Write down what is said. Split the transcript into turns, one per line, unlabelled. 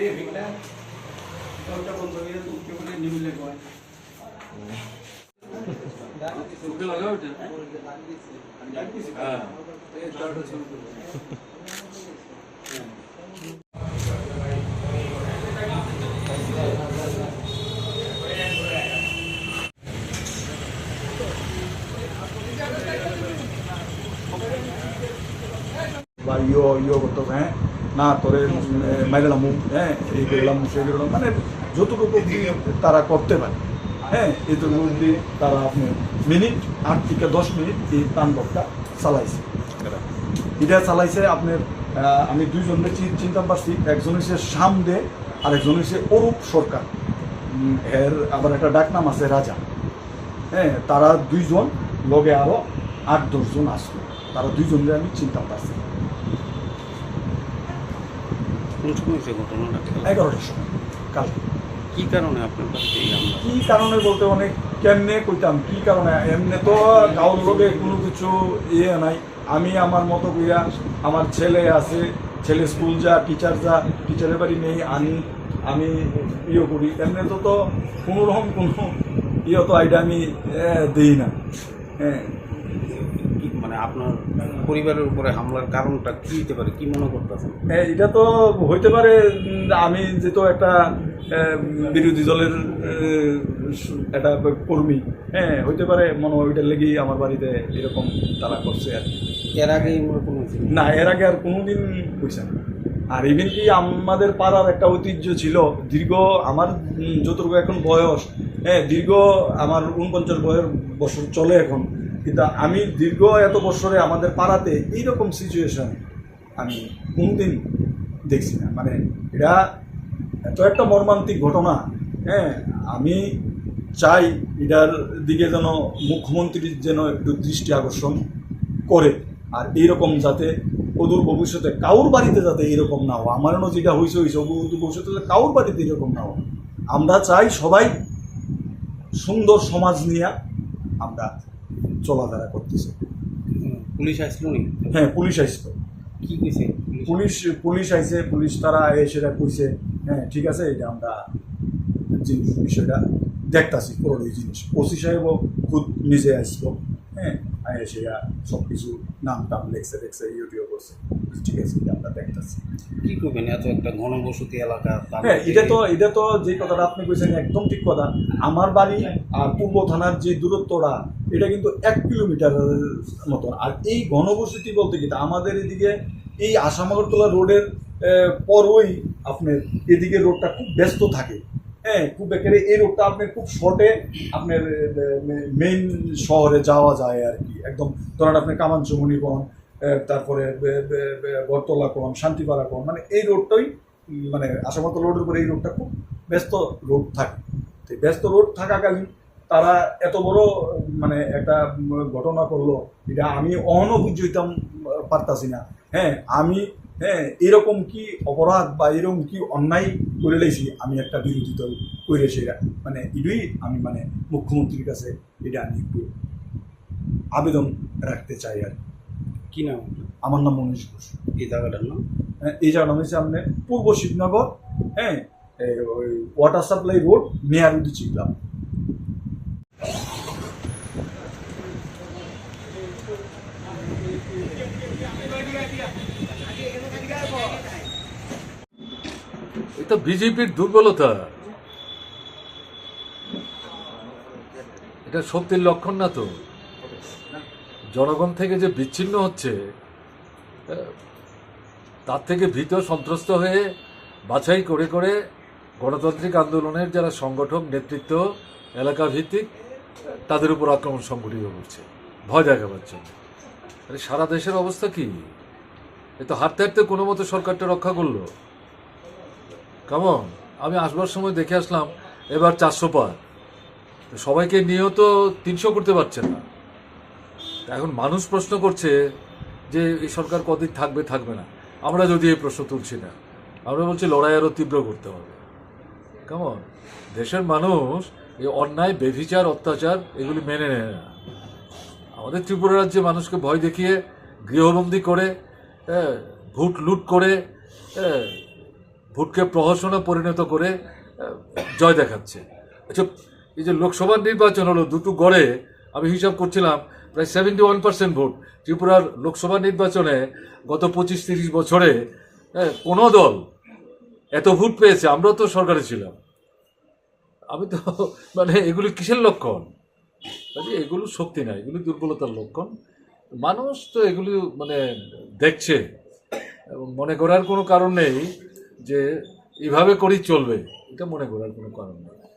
এ ভিকটা ওটা বন্ধ করে উঠতে বলে নিমিলে কয় ওকে লাগাও এটা হ্যাঁ। এই তারটা শুরু করো
বা ইয়ো ইয়ো করতো হ্যাঁ না, তোরে মাইলাম হ্যাঁ এই করলাম সেই করলাম মানে যতটুকু তারা করতে পারে। হ্যাঁ এটুকু অবধি তারা আপনি মিনিট, আট থেকে দশ মিনিট এই তাণ্ডবটা চালাইছে। এটা চালাইছে আপনার আমি দুইজনের চিন্তা পারছি। একজন হচ্ছে শাম দে আর একজন হচ্ছে অরূপ সরকার। এর আবার একটা ডাকনাম আছে, রাজা। হ্যাঁ তারা দুইজন, লগে আরও আট দশজন আসলো। তারা দুইজনের আমি চিন্তা পারছি।
কোন সময় হয়েছে ঘটনাটা?
এগারোটার সময় কালকে
কি কারণে আপনার বাড়িতে এই হামলা?
কি কারণে বলতে অনেক কেমনে কইতাম? কি কারণে? এমনি তো কাউর লোকে কোনো কিছু ইয়ে নাই। আমি আমার মতো কইয়া আমার ছেলে আছে ছেলে স্কুল যা টিচার যা টিচারের বাড়ি নেই আমি আমি ইয়ে করি। এমনি তো তো কোনো রকম কোনো ইয়ে তো আইডিয়া আমি দিই না। হ্যাঁ।
কি মানে আপনার পরিবারের উপরে হামলার কারণটা কি হতে পারে? কি মনে করতেছেন?
হ্যাঁ, এটা তো হইতে পারে আমি যেহেতু একটা বিরোধী দলের একটা কর্মী হ্যাঁ হইতে পারে মনে হয় ওইটার লেগেই আমার বাড়িতে এরকম তারা করছে আর কি।
এর আগে হয়েছে
না এর আগে আর কোনোদিন হয়েছে না। আর ইভেন কি আমাদের পাড়ার একটা ঐতিহ্য ছিল দীর্ঘ আমার যতটুকু এখন বয়স হ্যাঁ দীর্ঘ আমার উনপঞ্চাশ বয়স বছর চলে এখন। কিন্তু আমি দীর্ঘ এত বছরে আমাদের পাড়াতে এইরকম সিচুয়েশন আমি কোনদিন দেখছি না। মানে এটা এত একটা মর্মান্তিক ঘটনা হ্যাঁ? আমি চাই এটার দিকে যেন মুখ্যমন্ত্রীর যেন একটু দৃষ্টি আকর্ষণ করে, আর এইরকম যাতে অদূর ভবিষ্যতে কাউর বাড়িতে যাতে এরকম না হয়। আমারও যেটা হয়েছে হয়েছে অদূর ভবিষ্যতে যাতে কাউর বাড়িতে এরকম না হয়। আমরা চাই সবাই সুন্দর সমাজ নিয়ে আমরা চলাফেরা করতেছে।
পুলিশ আসলো
হ্যাঁ পুলিশ আসলো।
কি কইছে পুলিশ?
পুলিশ আইছে পুলিশ তারা সেটা কইছে। হ্যাঁ ঠিক আছে এটা আমরা জিনিস বিষয়টা দেখতাছি পুরো এই জিনিস। ওসি সাহেবও খুদ নিজে আসলো। হ্যাঁ আর এসে সব কিছু নাম টাম লেখছে লেখছে ইউটিউব করছে। ঠিক আছে এটা আমরা দেখতাছি।
কি করবেন? এত একটা ঘনবসতি এলাকা
হ্যাঁ এটা তো এটা তো যে কথাটা আপনি কইছেন একদম ঠিক কথা। আমার বাড়ি আর পূর্ব থানার যে দূরত্বটা এটা কিন্তু এক কিলোমিটার মতন। আর এই ঘনবসতি বলতে কি? আমাদের এদিকে এই আসামাগরতলা রোডের পরই আপনার এদিকে রোডটা খুব ব্যস্ত থাকে। হ্যাঁ খুব একেবারে এই রোডটা আপনার খুব শর্টে আপনার মেইন শহরে যাওয়া যায় আর কি। একদম ধরেন আপনি কামানচুমনি কোন তারপরে বে- বে- বে- বটতলা কোন শান্তিপাড়া কোন মানে এই রোডটাই মানে আসামত রোডের উপরে এই রোডটা খুব ব্যস্ত রোড থাকে। তো ব্যস্ত রোড থাকাকালীন তারা এত বড় মানে একটা ঘটনা করল এটা আমি হইতাম আহ, পারতাছি না। হ্যাঁ আমি হ্যাঁ এরকম কি অপরাধ বা এরকম কি অন্যায় করে লেছি আমি একটা বিরোধী দল করে সেটা মানে এটাই আমি মানে মুখ্যমন্ত্রীর কাছে এটা আমি একটু আবেদন রাখতে চাই আর কি।
নাম
আমার নাম মনীষ ঘোষ।
এই জায়গাটার নাম?
হ্যাঁ, এই জায়গাটা হচ্ছে আপনার পূর্ব শিবনগর হ্যাঁ ওই ওয়াটার সাপ্লাই রোড নেয়ারুদি চিকলাম
এটা বিজেপির দুর্বলতা। এটা শক্তির লক্ষণ না তো? জনগণ থেকে যে বিচ্ছিন্ন হচ্ছে তার থেকে ভীত, সন্ত্রস্ত হয়ে বাছাই করে করে গণতান্ত্রিক আন্দোলনের যারা সংগঠক, নেতৃত্ব এলাকা ভিত্তিক তাদের উপর আক্রমণ সংগঠিত করছে। ভয় দেখাবার জন্য। সারা দেশের অবস্থা কি? এ তো হাঁটতে হাঁটতে কোনো মতো সরকারটা রক্ষা করল। কেমন আমি আসবার সময় দেখে আসলাম এবার চারশো পার। সবাইকে নিয়েও তো তিনশো করতে পারছে না। এখন মানুষ প্রশ্ন করছে যে এই সরকার কদিন থাকবে থাকবে না। আমরা যদি এই প্রশ্ন তুলছি না আমরা বলছি লড়াই আরও তীব্র করতে হবে। কেমন দেশের মানুষ এই অন্যায় বেভিচার অত্যাচার এগুলি মেনে নেয় না। আমাদের ত্রিপুরা রাজ্যে মানুষকে ভয় দেখিয়ে গৃহবন্দী করে হ্যাঁ, ভোট লুট করে হ্যাঁ, ভোটকে প্রহসনে পরিণত করে জয় দেখাচ্ছে। আচ্ছা এই যে লোকসভা নির্বাচন হলো দুটো গড়ে, আমি হিসাব করছিলাম, প্রায় সেভেন্টি ওয়ান পার্সেন্ট ভোট। ত্রিপুরার লোকসভা নির্বাচনে গত পঁচিশ তিরিশ বছরে কোনো দল এত ভোট পেয়েছে, আমরাও তো সরকারে ছিলাম। আমি তো মানে এগুলি কিসের লক্ষণ? কাজে এগুলো শক্তি না এগুলি দুর্বলতার লক্ষণ। মানুষ তো এগুলি মানে দেখছে। এবং মনে করার কোনো কারণ নেই যে এভাবে করেই চলবে এটা মনে করার কোনো কারণ নেই।